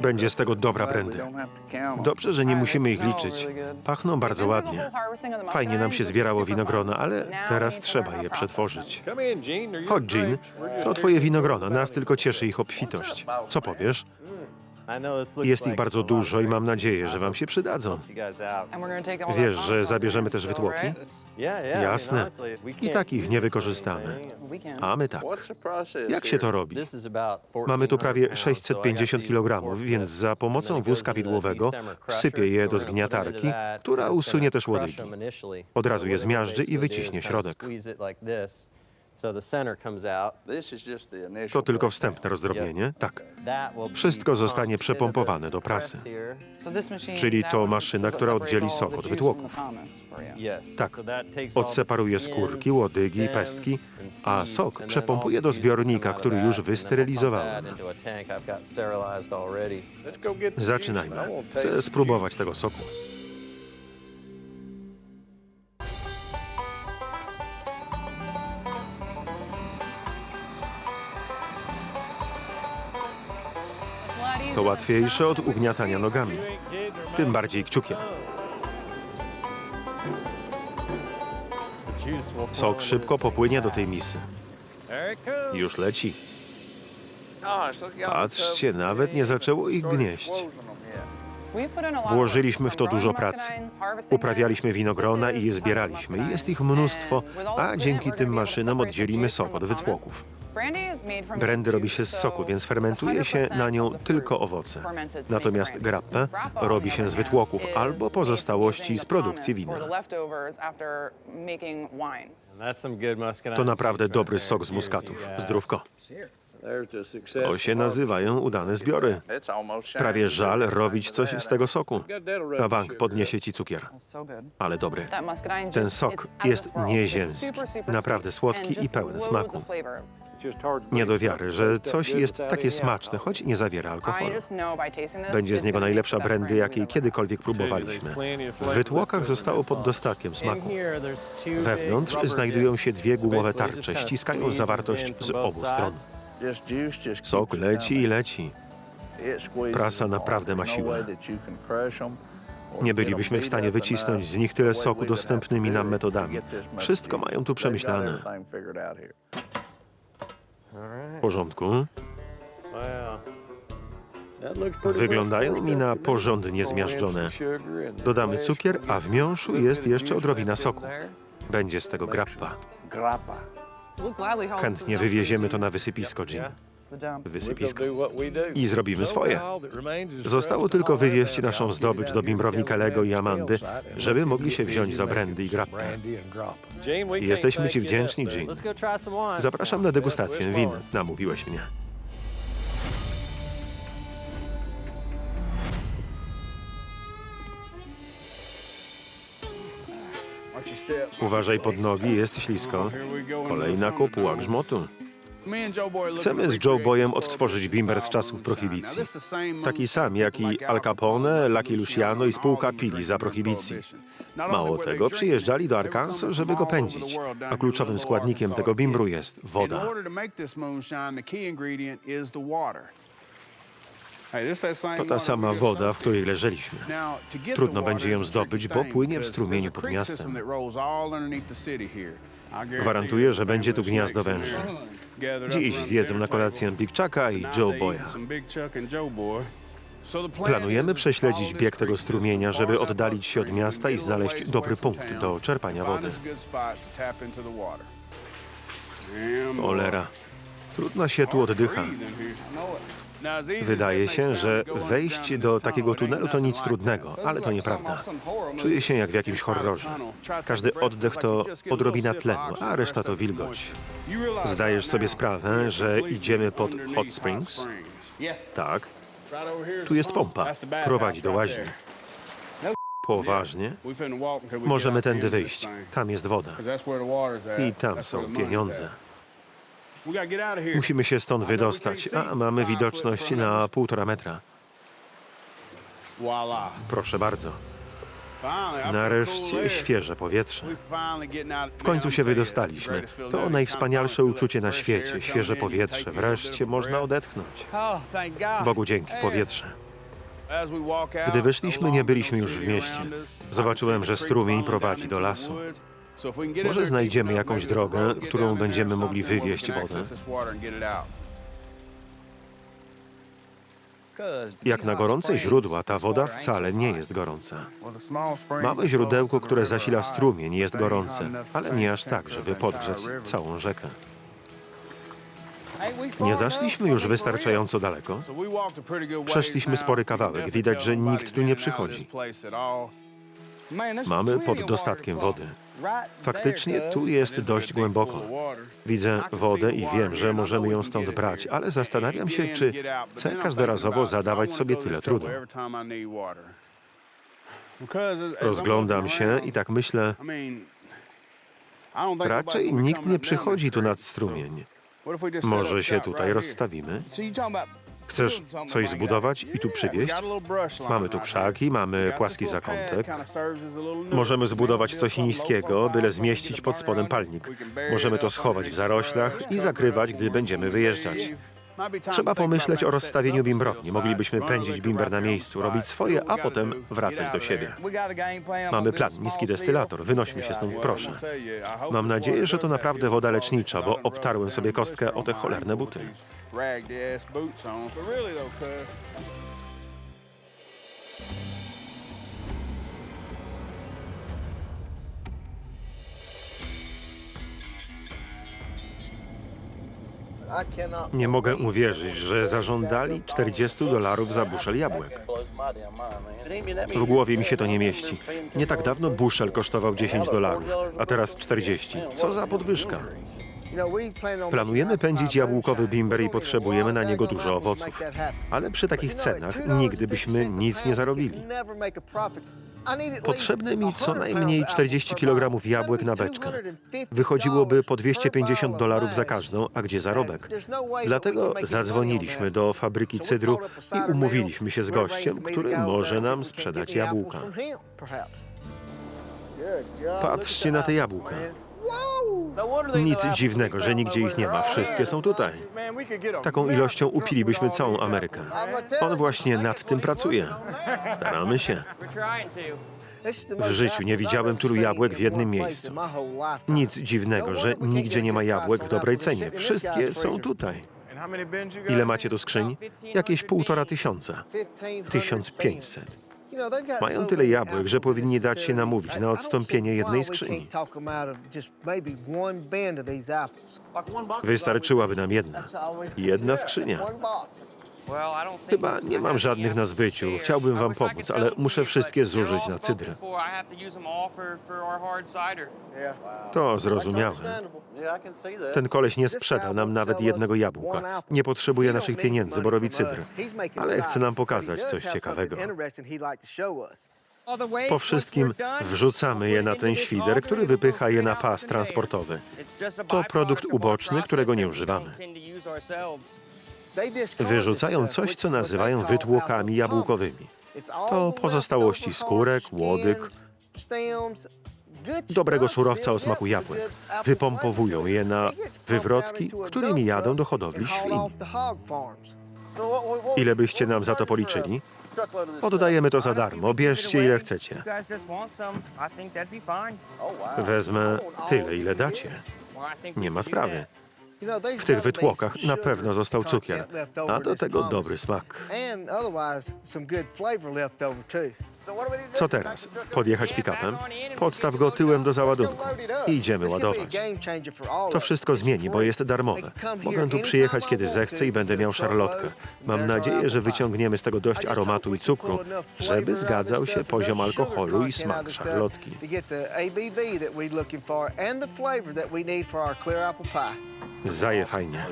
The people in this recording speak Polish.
Będzie z tego dobra brandy. Dobrze, że nie musimy ich liczyć. Pachną bardzo ładnie. Fajnie nam się zbierało winogrona, ale teraz trzeba je przetworzyć. Chodź, Jean. To twoje winogrono, nas tylko cieszy ich obfitość. Co powiesz? Jest ich bardzo dużo i mam nadzieję, że wam się przydadzą. Wiesz, że zabierzemy też wytłoki? Jasne. I tak ich nie wykorzystamy. A my tak. Jak się to robi? Mamy tu prawie 650 kg, więc za pomocą wózka widłowego wsypię je do zgniatarki, która usunie też łodygi. Od razu je zmiażdży i wyciśnie środek. To tylko wstępne rozdrobnienie? Tak. Wszystko zostanie przepompowane do prasy. Czyli to maszyna, która oddzieli sok od wytłoków. Tak. Odseparuje skórki, łodygi i pestki, a sok przepompuje do zbiornika, który już wysterylizowałem. Zaczynajmy. Chcę spróbować tego soku. To łatwiejsze od ugniatania nogami, tym bardziej kciukiem. Sok szybko popłynie do tej misy. Już leci. Patrzcie, nawet nie zaczęło ich gnieść. Włożyliśmy w to dużo pracy. Uprawialiśmy winogrona i je zbieraliśmy. Jest ich mnóstwo, a dzięki tym maszynom oddzielimy sok od wytłoków. Brandy robi się z soku, więc fermentuje się na nią tylko owoce. Natomiast grappę robi się z wytłoków albo pozostałości z produkcji wina. To naprawdę dobry sok z muskatów. Zdrówko. To się nazywają udane zbiory. Prawie żal robić coś z tego soku. Na bank podniesie ci cukier, ale dobry. Ten sok jest nieziemski, naprawdę słodki i pełen smaku. Nie do wiary, że coś jest takie smaczne, choć nie zawiera alkoholu. Będzie z niego najlepsza brandy, jakiej kiedykolwiek próbowaliśmy. W wytłokach zostało pod dostatkiem smaku. Wewnątrz znajdują się dwie gumowe tarcze, ściskają zawartość z obu stron. Sok leci i leci. Prasa naprawdę ma siłę. Nie bylibyśmy w stanie wycisnąć z nich tyle soku dostępnymi nam metodami. Wszystko mają tu przemyślane. W porządku. Wyglądają mi na porządnie zmiażdżone. Dodamy cukier, a w miąższu jest jeszcze odrobina soku. Będzie z tego grappa. Chętnie wywieziemy to na wysypisko, Jim. Wysypisko. I zrobimy swoje. Zostało tylko wywieźć naszą zdobycz do bimbrownika Lego i Amandy, żeby mogli się wziąć za brandy i grappę. Jesteśmy ci wdzięczni, Jean. Zapraszam na degustację win. Namówiłeś mnie. Uważaj pod nogi, jest ślisko. Kolejna kopuła grzmotu. Chcemy z Joe Boyem odtworzyć bimber z czasów prohibicji. Taki sam jak i Al Capone, Lucky Luciano i spółka pili za prohibicji. Mało tego, przyjeżdżali do Arkansas, żeby go pędzić, a kluczowym składnikiem tego bimbru jest woda. To ta sama woda, w której leżeliśmy. Trudno będzie ją zdobyć, bo płynie w strumieniu pod miastem. Gwarantuję, że będzie tu gniazdo węży. Dziś zjedzą na kolację Big Chucka i Joe Boya. Planujemy prześledzić bieg tego strumienia, żeby oddalić się od miasta i znaleźć dobry punkt do czerpania wody. Cholera. Trudno się tu oddycha. Wydaje się, że wejść do takiego tunelu to nic trudnego, ale to nieprawda. Czuję się jak w jakimś horrorze. Każdy oddech to odrobina tlenu, a reszta to wilgoć. Zdajesz sobie sprawę, że idziemy pod Hot Springs? Tak. Tu jest pompa. Prowadzi do łaźni. Poważnie? Możemy tędy wyjść. Tam jest woda. I tam są pieniądze. Musimy się stąd wydostać, a mamy widoczność na półtora metra. Proszę bardzo. Nareszcie świeże powietrze. W końcu się wydostaliśmy. To najwspanialsze uczucie na świecie. Świeże powietrze. Wreszcie można odetchnąć. Bogu dzięki, powietrze. Gdy wyszliśmy, nie byliśmy już w mieście. Zobaczyłem, że strumień prowadzi do lasu. Może znajdziemy jakąś drogę, którą będziemy mogli wywieźć wodę. Jak na gorące źródła, ta woda wcale nie jest gorąca. Małe źródełko, które zasila strumień, jest gorące, ale nie aż tak, żeby podgrzać całą rzekę. Nie zaszliśmy już wystarczająco daleko. Przeszliśmy spory kawałek. Widać, że nikt tu nie przychodzi. Mamy pod dostatkiem wody. Faktycznie tu jest dość głęboko. Widzę wodę i wiem, że możemy ją stąd brać, ale zastanawiam się, czy chcę każdorazowo zadawać sobie tyle trudu. Rozglądam się i tak myślę, raczej nikt nie przychodzi tu nad strumień. Może się tutaj rozstawimy? Chcesz coś zbudować i tu przywieźć? Mamy tu krzaki, mamy płaski zakątek. Możemy zbudować coś niskiego, byle zmieścić pod spodem palnik. Możemy to schować w zaroślach i zakrywać, gdy będziemy wyjeżdżać. Trzeba pomyśleć o rozstawieniu bimbrowni. Moglibyśmy pędzić bimber na miejscu, robić swoje, a potem wracać do siebie. Mamy plan, niski destylator. Wynośmy się stąd, proszę. Mam nadzieję, że to naprawdę woda lecznicza, bo obtarłem sobie kostkę o te cholerne buty. Nie mogę uwierzyć, że zażądali 40 dolarów za buszel jabłek. W głowie mi się to nie mieści. Nie tak dawno buszel kosztował 10 dolarów, a teraz 40. Co za podwyżka? Planujemy pędzić jabłkowy bimber i potrzebujemy na niego dużo owoców. Ale przy takich cenach nigdy byśmy nic nie zarobili. Potrzebne mi co najmniej 40 kg jabłek na beczkę. Wychodziłoby po 250 dolarów za każdą, a gdzie zarobek? Dlatego zadzwoniliśmy do fabryki cydru i umówiliśmy się z gościem, który może nam sprzedać jabłka. Patrzcie na te jabłka. Nic dziwnego, że nigdzie ich nie ma. Wszystkie są tutaj. Taką ilością upilibyśmy całą Amerykę. On właśnie nad tym pracuje. Staramy się. W życiu nie widziałem tylu jabłek w jednym miejscu. Nic dziwnego, że nigdzie nie ma jabłek w dobrej cenie. Wszystkie są tutaj. Ile macie tu skrzyń? Jakieś półtora tysiąca. 1500. Mają tyle jabłek, że powinni dać się namówić na odstąpienie jednej skrzyni. Wystarczyłaby nam jedna. Jedna skrzynia. Chyba nie mam żadnych na zbyciu. Chciałbym wam pomóc, ale muszę wszystkie zużyć na cydr. To zrozumiałe. Ten koleś nie sprzeda nam nawet jednego jabłka. Nie potrzebuje naszych pieniędzy, bo robi cydr. Ale chce nam pokazać coś ciekawego. Po wszystkim wrzucamy je na ten świder, który wypycha je na pas transportowy. To produkt uboczny, którego nie używamy. Wyrzucają coś, co nazywają wytłokami jabłkowymi. To pozostałości skórek, łodyg, dobrego surowca o smaku jabłek. Wypompowują je na wywrotki, którymi jadą do hodowli świń. Ile byście nam za to policzyli? Oddajemy to za darmo, bierzcie ile chcecie. Wezmę tyle, ile dacie. Nie ma sprawy. W tych wytłokach na pewno został cukier, a do tego dobry smak. Co teraz? Podjechać pick-upem? Podstaw go tyłem do załadunku i idziemy ładować. To wszystko zmieni, bo jest darmowe. Mogę tu przyjechać, kiedy zechcę i będę miał szarlotkę. Mam nadzieję, że wyciągniemy z tego dość aromatu i cukru, żeby zgadzał się poziom alkoholu i smak szarlotki. Zaje fajnie.